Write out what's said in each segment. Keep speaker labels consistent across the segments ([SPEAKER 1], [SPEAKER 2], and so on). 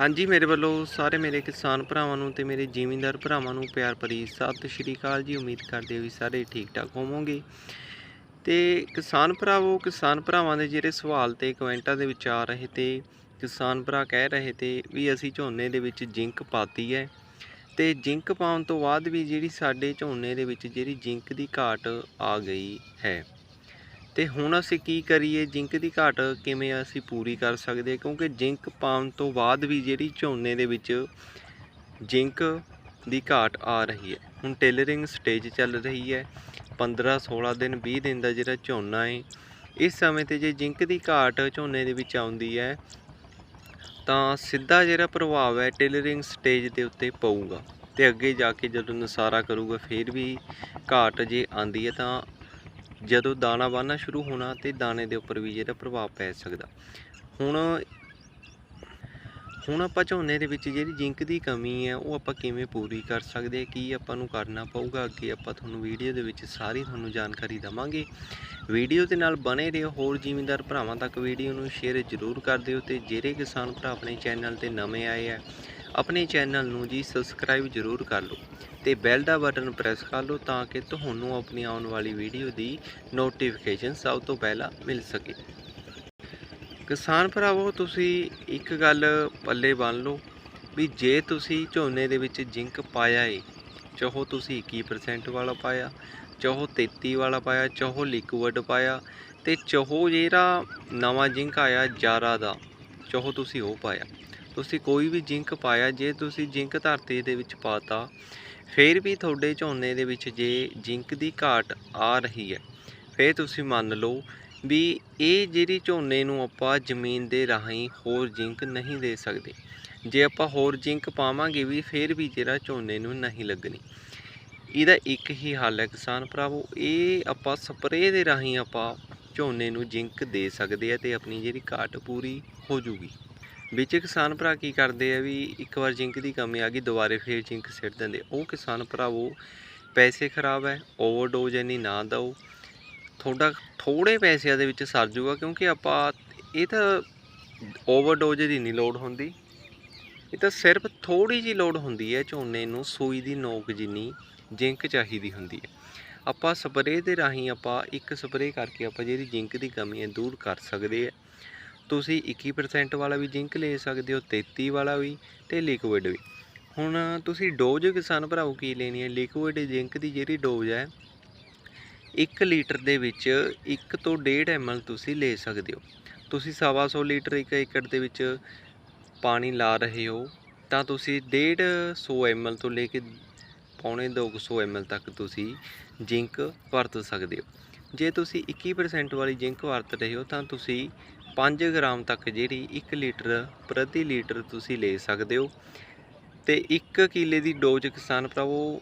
[SPEAKER 1] ਹਾਂਜੀ, ਮੇਰੇ ਵੱਲੋਂ ਸਾਰੇ ਮੇਰੇ ਕਿਸਾਨ ਭਰਾਵਾਂ ਨੂੰ ਤੇ ਮੇਰੇ ਜ਼ਿਮੀਂਦਾਰ ਭਰਾਵਾਂ ਨੂੰ ਪਿਆਰ ਭਰੀ ਸਤਿ ਸ਼੍ਰੀ ਅਕਾਲ ਜੀ। ਉਮੀਦ ਕਰਦੇ ਹਾਂ ਵੀ ਸਾਰੇ ਠੀਕ ਠਾਕ ਹੋਵੋਗੇ। ਤੇ ਕਿਸਾਨ ਭਰਾਵੋ, ਕਿਸਾਨ ਭਰਾਵਾਂ ਦੇ ਜਿਹੜੇ ਸਵਾਲ ਤੇ ਕਮੈਂਟਾਂ ਦੇ ਵਿੱਚ ਆ ਰਹੇ ਤੇ ਕਿਸਾਨ ਭਰਾ ਕਹਿ ਰਹੇ ਤੇ ਵੀ ਅਸੀਂ ਝੋਨੇ ਦੇ ਵਿੱਚ ਜਿੰਕ ਪਾਤੀ ਹੈ। ਤੇ ਜਿੰਕ ਪਾਉਣ ਤੋਂ ਬਾਅਦ ਵੀ ਜਿਹੜੀ ਸਾਡੇ ਝੋਨੇ ਦੇ ਵਿੱਚ ਜਿਹੜੀ ਜਿੰਕ ਦੀ ਘਾਟ ਆ ਗਈ ਹੈ। ਤੇ ਹੁਣ ਅਸੀਂ ਕੀ ਕਰੀਏ? ਜਿੰਕ ਦੀ ਘਾਟ ਕਿਵੇਂ ਅਸੀਂ ਪੂਰੀ ਕਰ ਸਕਦੇ? ਹਾਂ? ਕਿਉਂਕਿ ਜਿੰਕ ਪਾਉਣ ਤੋਂ ਬਾਅਦ ਵੀ ਜਿਹੜੀ ਝੋਨੇ ਦੇ ਵਿੱਚ ਜਿੰਕ ਦੀ ਘਾਟ ਆ ਰਹੀ ਹੈ। ਹੁਣ ਟੇਲਰਿੰਗ ਸਟੇਜ ਚੱਲ ਰਹੀ ਹੈ। 15 16 ਦਿਨ 20 ਦਿਨ ਦਾ ਜਿਹੜਾ ਝੋਨਾ ਹੈ ਇਸ ਸਮੇਂ ਤੇ ਜੇ ਜਿੰਕ ਦੀ ਘਾਟ ਝੋਨੇ ਦੇ ਵਿੱਚ ਆਉਂਦੀ ਹੈ, ਤਾਂ ਸਿੱਧਾ ਜਿਹੜਾ ਪ੍ਰਭਾਵ ਹੈ ਟੇਲਰਿੰਗ ਸਟੇਜ ਦੇ ਉੱਤੇ ਪਊਗਾ। ਤੇ ਅੱਗੇ ਜਾ ਕੇ ਜਦੋਂ ਨਸਾਰਾ ਕਰੂਗਾ, ਫਿਰ ਵੀ ਘਾਟ ਜੇ ਆਂਦੀ ਹੈ, ਤਾਂ ਜਦੋਂ ਦਾਣਾ ਵਾਹਣਾ ਸ਼ੁਰੂ ਹੋਣਾ ਤੇ ਦਾਣੇ ਦੇ ਉੱਪਰ ਵੀ ਜਿਹੜਾ ਪ੍ਰਭਾਵ ਪੈ ਸਕਦਾ। ਹੁਣ ਹੁਣ ਆਪਾਂ ਝੋਨੇ ਦੇ ਵਿੱਚ ਜਿਹੜੀ ਜਿੰਕ ਦੀ ਕਮੀ ਹੈ, ਉਹ ਆਪਾਂ ਕਿਵੇਂ ਪੂਰੀ ਕਰ ਸਕਦੇ ਕੀ ਆਪਾਂ ਨੂੰ ਕਰਨਾ ਪਊਗਾ, ਅੱਗੇ ਆਪਾਂ ਤੁਹਾਨੂੰ ਵੀਡੀਓ ਦੇ ਵਿੱਚ ਸਾਰੀ ਤੁਹਾਨੂੰ ਜਾਣਕਾਰੀ ਦਵਾਂਗੇ। ਵੀਡੀਓ ਦੇ ਨਾਲ ਬਣੇ ਰਹੋ, ਹੋਰ ਜ਼ਿਮੀਂਦਾਰ ਭਰਾਵਾਂ ਤੱਕ ਵੀਡੀਓ ਨੂੰ ਸ਼ੇਅਰ ਜ਼ਰੂਰ ਕਰ ਦਿਓ ਤੇ ਜਿਹੜੇ ਕਿਸਾਨ ਭਰਾ ਆਪਣੇ ਚੈਨਲ ਤੇ ਨਵੇਂ ਆਏ ਆ ਆਪਣੇ ਚੈਨਲ ਨੂੰ ਜੀ ਸਬਸਕ੍ਰਾਈਬ ਜ਼ਰੂਰ ਕਰ ਲਓ ਤੇ ਬੈਲ ਦਾ ਬਟਨ ਪ੍ਰੈਸ ਕਰ ਲਓ ਤਾਂ ਕਿ ਤੁਹਾਨੂੰ ਆਪਣੀ ਆਉਣ ਵਾਲੀ ਵੀਡੀਓ ਦੀ ਨੋਟੀਫਿਕੇਸ਼ਨ ਸਭ ਤੋਂ ਪਹਿਲਾਂ ਮਿਲ ਸਕੇ। ਕਿਸਾਨ ਭਰਾਵੋ, ਤੁਸੀਂ ਇੱਕ ਗੱਲ ਪੱਲੇ ਬੰਨ ਲਓ ਵੀ ਜੇ ਤੁਸੀਂ ਝੋਨੇ ਦੇ ਵਿੱਚ ਜਿੰਕ ਪਾਇਆ ਏ, ਚਾਹੋ ਤੁਸੀਂ 21% ਵਾਲਾ ਪਾਇਆ, ਚਾਹੋ 33 ਵਾਲਾ ਪਾਇਆ, ਚਾਹੋ ਲਿਕਵਿਡ ਪਾਇਆ ਤੇ ਚਾਹੋ ਜਿਹੜਾ ਨਵਾਂ ਜਿੰਕ ਆਇਆ ਜਾਰਾ ਦਾ, ਚਾਹੋ ਤੁਸੀਂ ਉਹ ਪਾਇਆ। ਤੁਸੀਂ ਕੋਈ ਵੀ ਜਿੰਕ ਪਾਇਆ, ਜੇ ਤੁਸੀਂ ਜਿੰਕ ਧਰਤੀ ਦੇ ਵਿੱਚ ਪਾਤਾ, ਫਿਰ ਵੀ ਤੁਹਾਡੇ ਝੋਨੇ ਦੇ ਵਿੱਚ ਜੇ ਜਿੰਕ ਦੀ ਘਾਟ ਆ ਰਹੀ ਹੈ, ਫਿਰ ਤੁਸੀਂ ਮੰਨ ਲਓ ਵੀ ਇਹ ਜਿਹੜੀ ਝੋਨੇ ਨੂੰ ਆਪਾਂ ਜ਼ਮੀਨ ਦੇ ਰਾਹੀਂ ਹੋਰ ਜਿੰਕ ਨਹੀਂ ਦੇ ਸਕਦੇ। ਜੇ ਆਪਾਂ ਹੋਰ ਜਿੰਕ ਪਾਵਾਂਗੇ ਵੀ, ਫਿਰ ਵੀ ਜਿਹੜਾ ਝੋਨੇ ਨੂੰ ਨਹੀਂ ਲੱਗਣੀ। ਇਹਦਾ ਇੱਕ ਹੀ ਹੱਲ ਹੈ ਕਿਸਾਨ ਭਰਾਵੋ, ਇਹ ਆਪਾਂ ਸਪਰੇਅ ਦੇ ਰਾਹੀਂ ਆਪਾਂ ਝੋਨੇ ਨੂੰ ਜਿੰਕ ਦੇ ਸਕਦੇ ਆ ਤੇ ਆਪਣੀ ਜਿਹੜੀ ਘਾਟ ਪੂਰੀ ਹੋ ਜੂਗੀ। ਵਿੱਚ ਕਿਸਾਨ ਭਰਾ ਕੀ ਕਰਦੇ ਆ ਵੀ ਇੱਕ ਵਾਰ ਜਿੰਕ ਦੀ ਕਮੀ ਆ ਗਈ, ਦੁਬਾਰੇ ਫੇਰ ਜਿੰਕ ਸਿੱਟ ਦਿੰਦੇ ਉਹ ਕਿਸਾਨ ਭਰਾਵੋ ਪੈਸੇ ਖਰਾਬ ਹੈ ਓਵਰਡੋਜ਼ ਇੰਨੀ ਨਾ ਦਿਓ। ਤੁਹਾਡਾ ਥੋੜੇ ਪੈਸਿਆਂ ਦੇ ਵਿੱਚ ਸਰ ਜੂਗਾ ਕਿਉਂਕਿ ਆਪਾਂ ਇਹ ਤਾਂ ਓਵਰਡੋਜ਼ ਦੀ ਨਹੀਂ ਲੋੜ ਹੁੰਦੀ। ਇਹ ਤਾਂ ਸਿਰਫ ਥੋੜੀ ਜੀ ਲੋੜ ਹੁੰਦੀ ਹੈ ਝੋਨੇ ਨੂੰ, ਸੂਈ ਦੀ ਨੋਕ ਜਿੰਨੀ ਜਿੰਕ ਚਾਹੀਦੀ ਹੁੰਦੀ ਹੈ। ਆਪਾਂ ਸਪਰੇਅ ਦੇ ਰਾਹੀਂ ਆਪਾਂ ਇੱਕ ਸਪਰੇਅ ਕਰਕੇ ਆਪਾਂ ਜਿਹੜੀ ਜਿੰਕ ਦੀ ਕਮੀ ਹੈ ਦੂਰ ਕਰ ਸਕਦੇ ਆ। ਤੁਸੀਂ 21% ਵਾਲਾ ਵੀ ਜਿੰਕ ਲੈ ਸਕਦੇ ਹੋ 33 ਵਾਲਾ ਵੀ ਤੇ ਲਿਕੁਇਡ ਵੀ। ਹੁਣ ਤੁਸੀਂ ਡੋਜ਼ ਕਿਸਾਨ ਭਰਾਓ ਕੀ ਲੈਣੀ ਹੈ? ਲਿਕੁਇਡ ਜਿੰਕ ਦੀ ਜਿਹੜੀ ਡੋਜ਼ ਹੈ 1 ਲੀਟਰ ਦੇ ਵਿੱਚ 1 ਤੋਂ 1.5 ml ਤੁਸੀਂ ਲੈ ਸਕਦੇ ਹੋ। ਤੁਸੀਂ ਸਵਾ ਸੌ ਲੀਟਰ ਇੱਕ ਏਕੜ ਦੇ ਵਿੱਚ ਪਾਣੀ ਲਾ ਰਹੇ ਹੋ, ਤਾਂ ਤੁਸੀਂ 150 ml ਤੋਂ ਲੈ ਕੇ ਪੌਣੇ 200 ml ਤੱਕ ਤੁਸੀਂ ਜਿੰਕ ਵਰਤ ਸਕਦੇ ਹੋ। ਜੇ ਤੁਸੀਂ 21% ਵਾਲੀ ਜਿੰਕ ਵਰਤ ਰਹੇ ਹੋ, ਤਾਂ ਤੁਸੀਂ 5 ਗ੍ਰਾਮ ਤੱਕ ਜਿਹੜੀ 1 ਲੀਟਰ ਪ੍ਰਤੀ ਲੀਟਰ ਤੁਸੀਂ ਲੈ ਸਕਦੇ ਹੋ। ਤੇ 1 ਕਿਲੇ ਦੀ ਡੋਜ਼ ਕਿਸਾਨ ਭਰਾਵੋ,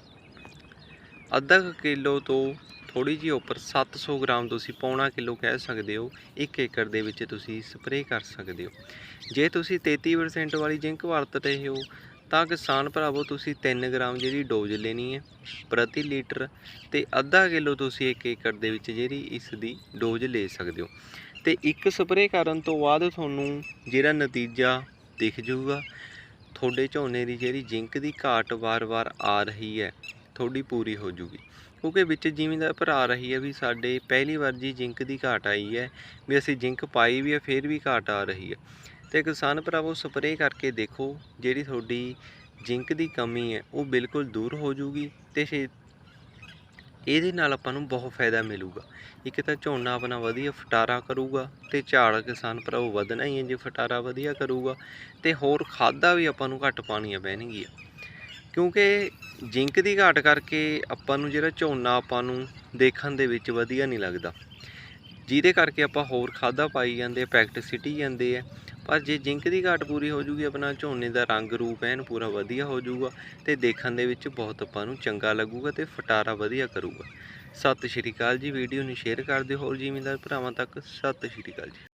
[SPEAKER 1] ਅੱਧਾ ਕੁ ਕਿਲੋ ਤੋਂ ਥੋੜੀ ਜਿਹੀ ਉੱਪਰ 700 ਗ੍ਰਾਮ ਤੁਸੀਂ ਪੌਣਾ ਕਿਲੋ ਕਹਿ ਸਕਦੇ ਹੋ 1 ਏਕੜ ਦੇ ਵਿੱਚ ਤੁਸੀਂ ਸਪਰੇਅ ਕਰ ਸਕਦੇ ਹੋ। ਜੇ ਤੁਸੀਂ 33% ਵਾਲੀ ਜਿੰਕ ਵਰਤ ਰਹੇ ਹੋ, ਤਾਂ ਕਿਸਾਨ ਭਰਾਵੋ ਤੁਸੀਂ 3 ਗ੍ਰਾਮ ਜਿਹੜੀ ਡੋਜ਼ ਲੈਣੀ ਹੈ ਪ੍ਰਤੀ ਲੀਟਰ ਤੇ ਅੱਧਾ ਕਿਲੋ ਤੁਸੀਂ 1 ਏਕੜ ਦੇ ਵਿੱਚ ਜਿਹੜੀ ਇਸ ਦੀ ਡੋਜ਼ ਲੈ ਸਕਦੇ ਹੋ। ਤੇ ਇੱਕ ਸਪਰੇਅ ਕਰਨ ਤੋਂ ਬਾਅਦ ਤੁਹਾਨੂੰ ਜਿਹੜਾ ਨਤੀਜਾ ਦਿਖ ਜਾਊਗਾ, ਤੁਹਾਡੇ ਝੋਨੇ ਦੀ ਜਿਹੜੀ ਜਿੰਕ ਦੀ ਘਾਟ ਵਾਰ-ਵਾਰ ਆ ਰਹੀ ਹੈ, ਤੁਹਾਡੀ ਪੂਰੀ ਹੋ ਜੂਗੀ ਕਿਉਂਕਿ ਵਿੱਚ ਜ਼ਿਮੀਂਦਾਰ ਭਰਾ ਆ ਰਹੀ ਹੈ ਵੀ ਸਾਡੇ ਪਹਿਲੀ ਵਾਰ ਜੀ ਜਿੰਕ ਦੀ ਘਾਟ ਆਈ ਹੈ, ਵੀ ਅਸੀਂ ਜਿੰਕ ਪਾਈ ਵੀ ਹੈ, ਫਿਰ ਵੀ ਘਾਟ ਆ ਰਹੀ ਹੈ। ਤੇ ਕਿਸਾਨ ਭਰਾਵੋ, ਸਪਰੇਅ ਕਰਕੇ ਦੇਖੋ, ਜਿਹੜੀ ਤੁਹਾਡੀ ਜਿੰਕ ਦੀ ਕਮੀ ਹੈ, ਉਹ ਬਿਲਕੁਲ ਦੂਰ ਹੋ ਜੂਗੀ ਤੇ ਛੇ- ਇਹਦੇ ਨਾਲ ਆਪਾਂ ਨੂੰ ਬਹੁਤ ਫਾਇਦਾ ਮਿਲੂਗਾ। ਇੱਕ ਤਾਂ ਝੋਨਾ ਆਪਣਾ ਵਧੀਆ ਫਟਾਰਾ ਕਰੂਗਾ ਤੇ ਝਾੜ ਕਿਸਾਨ ਭਰਾਵੋ ਵਧਣਾ ਹੀ ਹੈ, ਜੇ ਫਟਾਰਾ ਵਧੀਆ ਕਰੂਗਾ ਤੇ ਹੋਰ ਖਾਦਾਂ ਵੀ ਆਪਾਂ ਨੂੰ ਘੱਟ ਪਾਣੀਆਂ ਪੈਣਗੀਆਂ। ਕਿਉਂਕਿ ਜਿੰਕ ਦੀ ਘਾਟ ਕਰਕੇ ਆਪਾਂ ਨੂੰ ਜਿਹੜਾ ਝੋਨਾ ਆਪਾਂ ਨੂੰ ਦੇਖਣ ਦੇ ਵਿੱਚ ਵਧੀਆ ਨਹੀਂ ਲੱਗਦਾ। ਜਿਹਦੇ ਕਰਕੇ ਆਪਾਂ ਹੋਰ ਖਾਦਾਂ ਪਾਈ ਜਾਂਦੇ ਆ, ਪੈਕਟ ਸਿੱਟੀ ਜਾਂਦੇ ਆ ਪਰ ਜੇ ਜਿੰਕ ਦੀ ਘਾਟ ਪੂਰੀ ਹੋ ਜੂਗੀ, ਆਪਣਾ ਝੋਨੇ ਦਾ ਰੰਗ ਰੂਪ ਐਨ ਪੂਰਾ ਵਧੀਆ ਹੋ ਜਾਊਗਾ ਤੇ ਦੇਖਣ ਦੇ ਵਿੱਚ ਬਹੁਤ ਆਪਾਂ ਨੂੰ ਚੰਗਾ ਲੱਗੂਗਾ ਤੇ ਫਟਾਰਾ ਵਧੀਆ ਕਰੂਗਾ। ਸਤਿ ਸ਼੍ਰੀ ਅਕਾਲ ਜੀ, ਵੀਡੀਓ ਨੂੰ ਸ਼ੇਅਰ ਕਰ ਦਿਓ। ਹੋਰ ਜ਼ਿਮੀਂਦਾਰ ਭਰਾਵਾਂ ਤੱਕ ਸਤਿ ਸ਼੍ਰੀ ਅਕਾਲ ਜੀ।